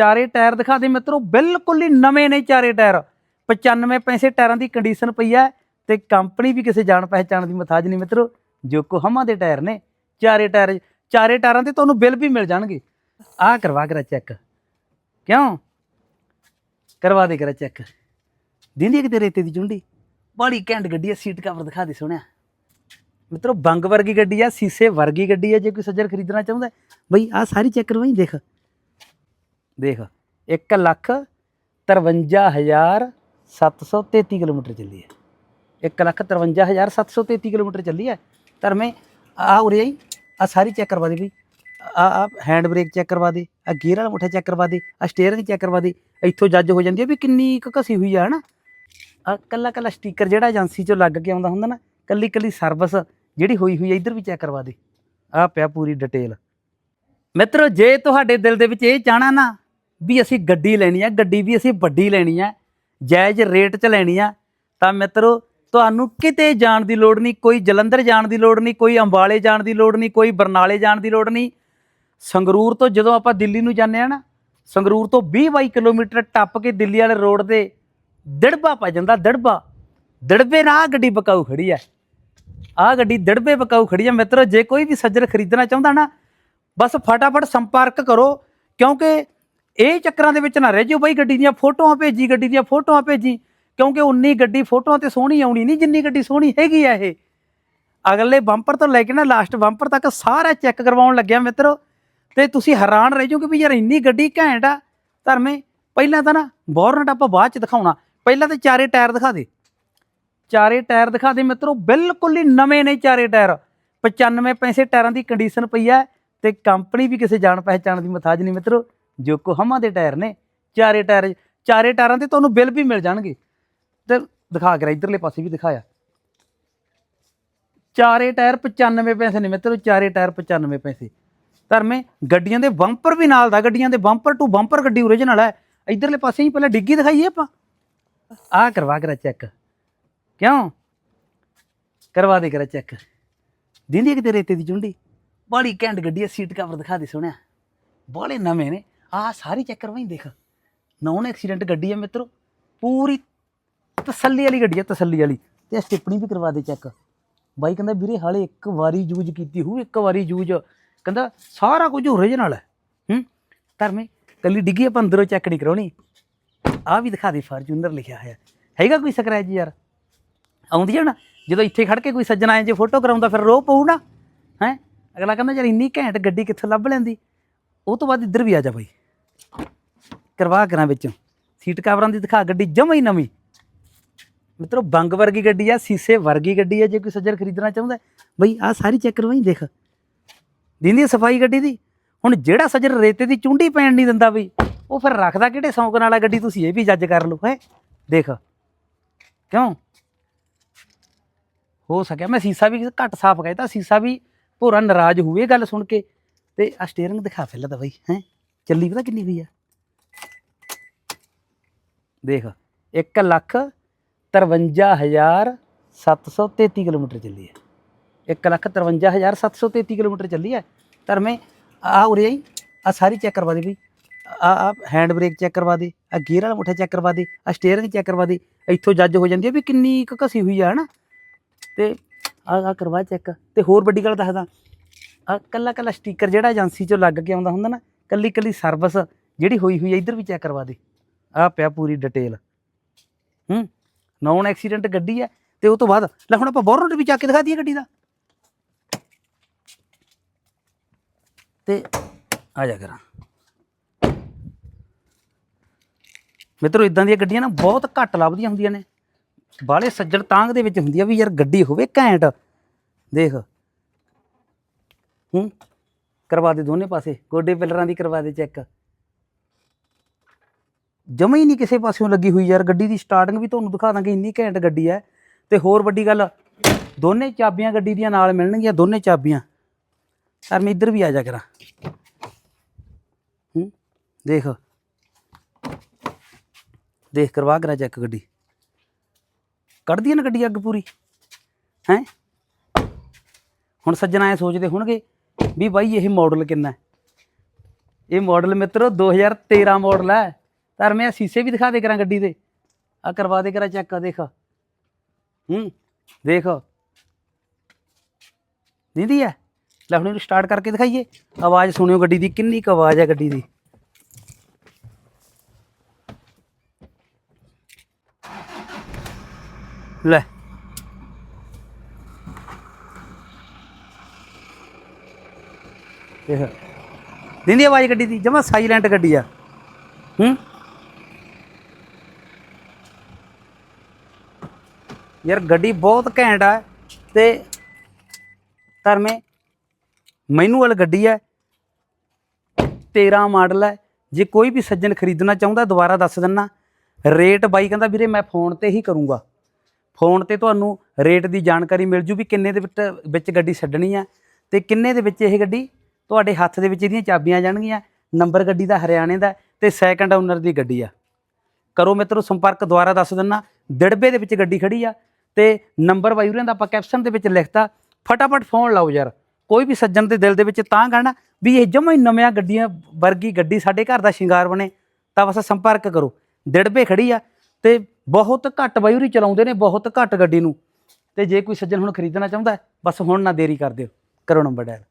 ਚਾਰੇ ਟਾਇਰ ਦਿਖਾ ਦੇ ਮਿੱਤਰੋ, ਬਿਲਕੁਲ ਹੀ ਨਵੇਂ ਨੇ ਚਾਰੇ ਟਾਇਰ। 95 ਪੈਸੇ ਟਾਇਰਾਂ ਦੀ ਕੰਡੀਸ਼ਨ ਪਈ ਹੈ ਤੇ ਕੰਪਨੀ ਵੀ ਕਿਸੇ ਜਾਣ ਪਹਿਚਾਣ ਦੀ ਮਥਾਜ ਨਹੀਂ ਮਿੱਤਰੋ ਯੋਕੋਹਾਮਾ ਦੇ ਟਾਇਰ ਨੇ, ਚਾਰੇ ਟਾਇਰ, ਚਾਰੇ ਟਾਇਰਾਂ ਤੇ ਤੁਹਾਨੂੰ ਬਿੱਲ ਵੀ ਮਿਲ ਜਾਣਗੇ। ਆਹ ਕਰਵਾ ਕੇ ਚੈੱਕ। ਕਿਉਂ? ਕਰਵਾ ਦੇ ਕਰਾ ਚੈੱਕ। ਦਿੰਦੀ ਕਿਤੇ ਰੇਤੇ ਦੀ ਚੁੰਡੀ? ਬੜੀ ਘੈਂਟ ਗੱਡੀ ਹੈ ਸੀਟ ਕਵਰ ਦਿਖਾ ਦੇ ਸੋਹਣਿਆ। ਮਿੱਤਰੋ, ਬੰਗ ਵਰਗੀ ਗੱਡੀ ਆ ਸੀਸੇ ਵਰਗੀ ਗੱਡੀ ਆ ਜੇ ਕੋਈ ਸੱਜਰ ਖਰੀਦਣਾ ਚਾਹੁੰਦਾ ਬਈ ਆ ਸਾਰੀ ਚੈੱਕ ਕਰਵਾਈ, ਦੇਖ। ਦੇਖ 1 ਲੱਖ 53733 ਕਿਲੋਮੀਟਰ ਚੱਲੀ ਹੈ। 1 ਲੱਖ 53733 ਕਿਲੋਮੀਟਰ ਚੱਲੀ ਹੈ। ਧਰਮੇ ਆ ਉਰੇ ਆਈ ਆ ਸਾਰੀ ਚੈੱਕ ਕਰਵਾ ਦੇ ਵੀ ਆ ਆ ਹੈਂਡ ਬ੍ਰੇਕ ਚੈੱਕ ਕਰਵਾ ਦੇ ਆ ਗੇਅਰ ਵਾਲਾ ਮੁੱਠਾ ਚੈੱਕ ਕਰਵਾ ਦੇ ਆ ਸਟੀਅਰਿੰਗ ਚੈੱਕ ਕਰਵਾ ਦੇ। ਇੱਥੋਂ ਜੱਜ ਹੋ ਜਾਂਦੀ ਹੈ ਵੀ ਕਿੰਨੀ ਕੁ ਘਸੀ ਹੋਈ ਆ, ਹਨਾ? ਆ ਕੱਲਾ ਕੱਲਾ ਸਟicker ਜਿਹੜਾ ਏਜੰਸੀ ਚੋਂ ਲੱਗ ਕੇ ਆਉਂਦਾ ਹੁੰਦਾ ਨਾ, ਕੱਲੀ ਕੱਲੀ ਸਰਵਿਸ ਜਿਹੜੀ ਹੋਈ ਹੋਈ ਹੈ ਇੱਧਰ ਵੀ ਚੈੱਕ ਕਰਵਾ ਦੇ। ਆ ਪਿਆ ਪੂਰੀ ਡਿਟੇਲ ਮਿੱਤਰੋ, ਜੇ ਤੁਹਾਡੇ ਦਿਲ ਦੇ ਵਿੱਚ ਇਹ ਚਾਹਣਾ ਨਾ ਵੀ ਅਸੀਂ ਗੱਡੀ ਲੈਣੀ ਆ, ਗੱਡੀ ਵੀ ਅਸੀਂ ਵੱਡੀ ਲੈਣੀ ਆ, ਜਾਇਜ਼ ਰੇਟ 'ਚ ਲੈਣੀ ਆ। ਤਾਂ ਮਿੱਤਰੋ, ਤੁਹਾਨੂੰ ਕਿਤੇ ਜਾਣ ਦੀ ਲੋੜ ਨਹੀਂ, ਕੋਈ ਜਲੰਧਰ ਜਾਣ ਦੀ ਲੋੜ ਨਹੀਂ, ਕੋਈ ਅੰਬਾਲੇ ਜਾਣ ਦੀ ਲੋੜ ਨਹੀਂ, ਕੋਈ ਬਰਨਾਲੇ ਜਾਣ ਦੀ ਲੋੜ ਨਹੀਂ। ਸੰਗਰੂਰ ਤੋਂ ਜਦੋਂ ਆਪਾਂ ਦਿੱਲੀ ਨੂੰ ਜਾਂਦੇ ਆ ਨਾ, ਸੰਗਰੂਰ ਤੋਂ 20 22 ਕਿਲੋਮੀਟਰ ਟੱਪ ਕੇ ਦਿੱਲੀ ਵਾਲੇ ਰੋਡ ਤੇ ਦਿੜਬਾ ਪੈ ਜਾਂਦਾ, ਦਿੜਬਾ। ਦਿੜਬੇ ਨਾਲ ਆਹ ਗੱਡੀ ਬਕਾਊ ਖੜੀ ਐ ਆਹ ਗੱਡੀ ਦਿੜਬੇ ਬਕਾਊ ਖੜੀ ਐ ਮਿੱਤਰੋ, ਜੇ ਕੋਈ ਵੀ ਸੱਜਰ ਖਰੀਦਣਾ ਚਾਹੁੰਦਾ ਨਾ, ਬਸ ਫਟਾਫਟ ਸੰਪਰਕ ਕਰੋ, ਕਿਉਂਕਿ ਇਹ ਚੱਕਰਾਂ ਦੇ ਵਿੱਚ ਨਾ ਰਹਿ ਜਿਓ ਬਾਈ, ਗੱਡੀ ਦੀਆਂ ਫੋਟੋਆਂ ਭੇਜੀ, ਗੱਡੀ ਦੀਆਂ ਫੋਟੋਆਂ ਭੇਜੀ। ਕਿਉਂਕਿ ਉਨੀ ਗੱਡੀ ਫੋਟੋਆਂ ਤੇ ਸੋਹਣੀ ਆਉਣੀ ਨਹੀਂ, ਜਿੰਨੀ ਗੱਡੀ ਸੋਹਣੀ ਹੈਗੀ ਆ ਇਹ। ਅਗਲੇ ਬੰਪਰ ਤੋਂ ਲੈ ਕੇ ਨਾ ਲਾਸਟ ਬੰਪਰ ਤੱਕ ਸਾਰਾ ਚੈੱਕ ਕਰਵਾਉਣ ਲੱਗਿਆ ਮਿੱਤਰੋ। ਤੇ ਤੁਸੀਂ ਹੈਰਾਨ ਰਹਿ ਜਾਓਗੇ ਵੀ ਯਾਰ ਇੰਨੀ ਗੱਡੀ ਘੈਂਟ ਆ। ਧਰਮੇ, ਪਹਿਲਾਂ ਤਾਂ ਨਾ ਬੋਰਨਟ ਆਪਾਂ ਬਾਅਦ ਚ ਦਿਖਾਉਣਾ। ਪਹਿਲਾਂ ਤਾਂ ਚਾਰੇ ਟਾਇਰ ਦਿਖਾ ਦੇ। ਚਾਰੇ ਟਾਇਰ ਦਿਖਾ ਦੇ ਮਿੱਤਰੋ, ਬਿਲਕੁਲ ਹੀ ਨਵੇਂ ਨੇ ਚਾਰੇ ਟਾਇਰ। 95 ਪੈਸੇ ਟਾਇਰਾਂ ਦੀ ਕੰਡੀਸ਼ਨ ਪਈ ਹੈ ਤੇ ਕੰਪਨੀ ਵੀ ਕਿਸੇ ਜਾਣ ਪਹਿਚਾਣ ਦੀ ਮਥਾਜ ਨਹੀਂ ਮਿੱਤਰੋ। ਯੋਕੋਹਾਮਾ ਦੇ ਟਾਇਰ ਨੇ, ਚਾਰੇ ਟਾਇਰ, ਚਾਰੇ ਟਾਇਰਾਂ ਤੇ ਤੁਹਾਨੂੰ ਬਿੱਲ ਵੀ ਮਿਲ ਜਾਣਗੇ। ਤੇ ਦਿਖਾ ਕੇ ਇਧਰਲੇ ਪਾਸੇ ਵੀ ਦਿਖਾਇਆ। ਚਾਰੇ ਟਾਇਰ 95 ਪੈਸੇ ਨੇ ਮਿੱਤਰੋ, ਚਾਰੇ ਟਾਇਰ 95 ਪੈਸੇ। ਧਰਮੇ ਗੱਡੀਆਂ ਦੇ ਬੰਪਰ ਵੀ ਨਾਲ ਦਾ, ਗੱਡੀਆਂ ਦੇ ਬੰਪਰ ਟੂ ਬੰਪਰ ਗੱਡੀ ਓਰੀਜਨਲ ਹੈ। ਇਧਰਲੇ ਪਾਸੇ ਹੀ ਪਹਿਲਾਂ ਡਿੱਗੀ ਦਿਖਾਈਏ ਆਪਾਂ। ਆਹ ਕਰਵਾ ਕੇ ਚੈੱਕ ਕਿਉਂ? ਕਰਵਾ ਦੇ ਕਰਾ ਚੈੱਕ ਦਿੰਦੀ ਕਿਤੇ ਰੇਤੇ ਦੀ ਚੁੰਡੀ? ਬੜੀ ਘੈਂਟ ਗੱਡੀ ਹੈ, ਸੀਟ ਕਵਰ ਦਿਖਾ ਦੇ ਸੋਹਣਿਆ। ਬੜੇ ਨਵੇਂ ਨੇ। ਆਹ ਸਾਰੀ ਚੈੱਕ ਕਰਵਾਈ, ਦੇਖ। ਨੌਨ ਐਕਸੀਡੈਂਟ ਗੱਡੀ ਹੈ ਮਿੱਤਰੋ, ਪੂਰੀ ਤਸੱਲੀ ਵਾਲੀ ਗੱਡੀ ਹੈ ਤਸੱਲੀ ਵਾਲੀ। ਤੇ ਸਟਿਪਣੀ ਵੀ ਕਰਵਾ ਦੇ ਚੈੱਕ ਬਾਈ ਕਹਿੰਦਾ, ਵੀਰੇ, ਹਾਲੇ ਇੱਕ ਵਾਰੀ ਯੂਜ਼ ਕੀਤੀ ਹੂ ਇੱਕ ਵਾਰੀ ਯੂਜ਼। ਕਹਿੰਦਾ, ਸਾਰਾ ਕੁਝ ਓਰੀਜਨਲ ਹੈ। ਹੂੰ? ਧਰਮੇ, ਕੱਲੀ ਡਿੱਗੀ ਆਪਾਂ ਅੰਦਰੋਂ ਚੈੱਕ ਨਹੀਂ ਕਰਾਉਣੀ। ਆਹ ਵੀ ਦਿਖਾ ਦੇ, ਫਾਰਚੂਨਰ ਲਿਖਿਆ ਹੋਇਆ। ਹੈਗਾ ਕੋਈ ਸਕ੍ਰੈਚ ਯਾਰ? ਆਉਂਦੀ ਆ ਨਾ, ਜਦੋਂ ਇੱਥੇ ਖੜ ਕੇ ਕੋਈ ਸੱਜਣ ਆਏ ਜੇ ਫੋਟੋ ਕਰਾਉਂਦਾ, ਫਿਰ ਰੋ ਪਊ ਨਾ। ਹੈ? ਅਗਲਾ ਕਹਿੰਦਾ, ਯਾਰ, ਇੰਨੀ ਘੈਂਟ ਗੱਡੀ ਕਿੱਥੋਂ ਲੱਭ ਲੈਂਦੀ? ਉਹ ਤੋਂ ਬਾਅਦ ਇੱਧਰ ਵੀ ਆ ਜਾ ਬਾਈ। ਕਰਵਾ ਕਰਾਂ ਵਿੱਚੋਂ। ਸੀਟ ਕਵਰਾਂ ਦੀ ਦਿਖਾ, ਗੱਡੀ ਜਮਾ ਹੀ ਨਵੀਂ। ਮਿੱਤਰੋ, ਬੰਗ ਵਰਗੀ ਗੱਡੀ ਆ, ਸੀਸੇ ਵਰਗੀ ਗੱਡੀ ਆ, ਜੇ ਕੋਈ ਸੱਜਰ ਖਰੀਦਣਾ ਚਾਹੁੰਦਾ ਬਈ ਆ ਸਾਰੀ ਚੈੱਕ ਕਰਵਾਈ, ਦੇਖ। ਦਿੰਦੀ ਸਫ਼ਾਈ ਗੱਡੀ ਦੀ। ਹੁਣ ਜਿਹੜਾ ਸੱਜਰ ਰੇਤੇ ਦੀ ਚੁੰਡੀ ਪੈਣ ਨਹੀਂ ਦਿੰਦਾ ਬਈ, ਉਹ ਫਿਰ ਰੱਖਦਾ ਕਿਹੜੇ ਸੌਂਕ ਨਾਲ ਆ ਗੱਡੀ? ਤੁਸੀਂ ਇਹ ਵੀ ਜੱਜ ਕਰ ਲਓ, ਹੈ। ਦੇਖ। ਕਿਉਂ? ਹੋ ਸਕਿਆ, ਮੈਂ ਸੀਸਾ ਵੀ ਘੱਟ ਸਾਫ਼ ਕਹਿਤਾ, ਸੀਸਾ ਵੀ ਭੋਰਾ ਨਾਰਾਜ਼ ਹੋਵੇ ਗੱਲ ਸੁਣ ਕੇ। ਤੇ ਆ ਸਟੀਅਰਿੰਗ ਦਿਖਾ ਫਿਰ ਬਈ, ਹੈ। ਚੱਲੀ ਪਤਾ ਕਿੰਨੀ ਹੋਈ ਆ? ਦੇਖ 1 ਲੱਖ 53733 ਕਿਲੋਮੀਟਰ ਚੱਲੀ ਹੈ 1 ਲੱਖ 53733 ਕਿਲੋਮੀਟਰ ਚੱਲੀ ਹੈ ਧਰਮੇ ਆ ਉਰੇ ਆਈ, ਆ ਸਾਰੀ ਚੈੱਕ ਕਰਵਾ ਦੇ ਬਈ। ਆ ਆ ਹੈਂਡ ਬ੍ਰੇਕ ਚੈੱਕ ਕਰਵਾ ਦੇ, ਆ ਗੇਅਰ ਵਾਲਾ ਮੁੱਠਾ ਚੈੱਕ ਕਰਵਾ ਦੇ, ਆ ਸਟੀਅਰਿੰਗ ਚੈੱਕ ਕਰਵਾ ਦੇ। ਇੱਥੋਂ ਜੱਜ ਹੋ ਜਾਂਦੀ ਹੈ ਵੀ ਕਿੰਨੀ ਕੁ ਘਸੀ ਹੋਈ ਆ, ਹਨਾ? ਤੇ ਆ ਆ ਕਰਵਾ ਚੈੱਕ ਤੇ ਹੋਰ ਵੱਡੀ ਗੱਲ ਦੱਸਦਾ, ਆ ਕੱਲਾ ਕੱਲਾ ਸਟicker ਜਿਹੜਾ ਏਜੰਸੀ ਚੋਂ ਲੱਗ ਕੇ ਆਉਂਦਾ ਹੁੰਦਾ ਨਾ ਕੱਲੀ ਕੱਲੀ ਸਰਵਿਸ ਜਿਹੜੀ ਹੋਈ ਹੋਈ ਹੈ ਇੱਧਰ ਵੀ ਚੈੱਕ ਕਰਵਾ ਦੇ। ਆ ਪਿਆ ਪੂਰੀ ਡਿਟੇਲ ਹੂੰ ਨੌਨ ਐਕਸੀਡੈਂਟ ਗੱਡੀ ਹੈ ਤੇ ਉਹ ਤੋਂ ਬਾਅਦ, ਲੈ ਹੁਣ ਆਪਾਂ ਬੋਰਨਟ ਵੀ ਚੱਕ ਕੇ ਦਿਖਾ ਦਈਏ ਗੱਡੀ ਦਾ। ਤੇ ਆ ਜਾ ਕਰਾਂ। ਮਿੱਤਰੋ, ਇਦਾਂ ਦੀਆਂ ਗੱਡੀਆਂ ਨਾ ਬਹੁਤ ਘੱਟ ਲੱਭਦੀਆਂ ਹੁੰਦੀਆਂ ਨੇ। ਬਾਲੇ ਸੱਜਣ ਤਾਂਗ ਦੇ ਵਿੱਚ ਹੁੰਦੀ ਆ ਵੀ ਯਾਰ ਗੱਡੀ ਹੋਵੇ ਘੈਂਟ। ਦੇਖ। ਹੂੰ ਕਰਵਾ ਦੇ ਦੋਨੇ ਪਾਸੇ, ਗੋਡੇ ਪਿਲਰਾਂ ਦੀ ਕਰਵਾ ਦੇ ਚੈੱਕ ਜਮਾ ਹੀ ਨਹੀਂ ਕਿਸੇ ਪਾਸਿਓਂ ਲੱਗੀ ਹੋਈ ਯਾਰ, ਗੱਡੀ ਦੀ ਸਟਾਰਟਿੰਗ ਵੀ ਤੁਹਾਨੂੰ ਦਿਖਾ ਦਾਂਗੇ, ਇੰਨੀ ਘੈਂਟ ਗੱਡੀ ਹੈ। ਤੇ ਹੋਰ ਵੱਡੀ ਗੱਲ, ਦੋਨੇ ਚਾਬੀਆਂ ਗੱਡੀ ਦੀਆਂ ਨਾਲ ਮਿਲਣਗੀਆਂ, ਦੋਨੇ ਚਾਬੀਆਂ। ਯਾਰ ਮੈਂ ਇੱਧਰ ਵੀ ਆ ਜਾ ਕਰਾਂ। ਹੂੰ, ਦੇਖ। ਦੇਖ, ਕਰਵਾ ਕਰਾ ਚੈੱਕ ਗੱਡੀ। ਕੱਢਦੀ ਹੈ ਨਾ ਗੱਡੀ ਅੱਗ ਪੂਰੀ? ਹੈ? ਹੁਣ ਸੱਜਣ ਐ ਸੋਚਦੇ ਹੋਣਗੇ ਵੀ ਬਾਈ ਇਹ ਮਾਡਲ ਕਿੰਨਾ ਇਹ ਮਾਡਲ ਮਿੱਤਰੋ 2013 ਮਾਡਲ ਹੈ। ਧਰ ਮੈਂ ਸੀਸੇ ਵੀ ਦਿਖਾ ਦੇ ਕਰਾਂ ਗੱਡੀ ਦੇ। ਆ ਕਰਵਾ ਦੇ ਕਰਾਂ ਚੈੱਕ ਦੇਖ। ਹੂੰ, ਦੇਖ। ਦੀਦੀ ਹੈ? ਲੈ ਹੁਣ ਇਹਨੂੰ ਸਟਾਰਟ ਕਰਕੇ ਦਿਖਾਈਏ। ਆਵਾਜ਼ ਸੁਣਿਓ ਗੱਡੀ ਦੀ, ਕਿੰਨੀ ਕੁ ਆਵਾਜ਼ ਹੈ ਗੱਡੀ ਦੀ? ਲੈ। ਦੇਖ। ਦਿੰਦੀ ਆਵਾਜ਼ ਗੱਡੀ ਦੀ ਜਮਾ ਸਾਇਲੈਂਟ ਗੱਡੀ ਆ। ਹੂੰ? ਯਾਰ, ਗੱਡੀ ਬਹੁਤ ਘੈਂਟ ਆ ਤੇ ਧਰਮੇ ਮੈਨੂਅਲ ਗੱਡੀ ਹੈ 13 ਮਾਡਲ ਹੈ ਜੇ ਕੋਈ ਵੀ ਸੱਜਣ ਖਰੀਦਣਾ ਚਾਹੁੰਦਾ, ਦੁਬਾਰਾ ਦੱਸ ਦਿੰਨਾ। ਰੇਟ ਬਾਈ ਕਹਿੰਦਾ, ਵੀਰੇ, ਮੈਂ ਫੋਨ ਤੇ ਹੀ ਕਰੂੰਗਾ। ਫੋਨ ਤੇ ਤੁਹਾਨੂੰ ਰੇਟ ਦੀ ਜਾਣਕਾਰੀ ਮਿਲ ਜੂ ਵੀ ਕਿੰਨੇ ਦੇ ਵਿੱਚ ਵਿੱਚ ਗੱਡੀ ਛੱਡਣੀ ਆ ਤੇ ਕਿੰਨੇ ਦੇ ਵਿੱਚ ਇਹ ਗੱਡੀ ਤੁਹਾਡੇ ਹੱਥ ਦੇ ਵਿੱਚ ਇਹਦੀਆਂ ਚਾਬੀਆਂ ਜਾਣਗੀਆਂ, ਨੰਬਰ ਗੱਡੀ ਦਾ ਹਰਿਆਣੇ ਦਾ ਤੇ ਸੈਕੰਡ ਓਨਰ ਦੀ ਗੱਡੀ ਆ। ਕਰੋ ਮਿੱਤਰੋ ਸੰਪਰਕ ਦੁਆਰਾ ਦੱਸ ਦਿੰਨਾ, ਦਿੜਬੇ ਦੇ ਵਿੱਚ ਗੱਡੀ ਖੜੀ ਆ ਤੇ ਨੰਬਰ ਵਾਯੂਰੀਆਂ ਦਾ ਆਪਾਂ ਕੈਪਸ਼ਨ ਦੇ ਵਿੱਚ ਲਿਖਤਾ, ਫਟਾਫਟ ਫੋਨ ਲਾਓ ਯਾਰ। ਕੋਈ ਵੀ ਸੱਜਣ ਦੇ ਦਿਲ ਦੇ ਵਿੱਚ ਤਾਂ ਕਹਿਣਾ ਵੀ ਇਹ ਜਮਾਂ ਹੀ ਨਵੀਆਂ ਗੱਡੀਆਂ ਵਰਗੀ ਗੱਡੀ ਸਾਡੇ ਘਰ ਦਾ ਸ਼ਿੰਗਾਰ ਬਣੇ, ਤਾਂ ਬਸ ਸੰਪਰਕ ਕਰੋ। ਦਿੜਬੇ ਖੜੀ ਆ ਤੇ ਬਹੁਤ ਘੱਟ ਵਾਯੂਰੀ ਚਲਾਉਂਦੇ ਨੇ, ਬਹੁਤ ਘੱਟ ਗੱਡੀ ਨੂੰ। ਤੇ ਜੇ ਕੋਈ ਸੱਜਣ ਹੁਣ ਖਰੀਦਣਾ ਚਾਹੁੰਦਾ, ਬਸ ਹੁਣ ਨਾ ਦੇਰੀ ਕਰ ਦਿਓ। ਕਰੋ ਨੰਬਰ ਡਾਇਲ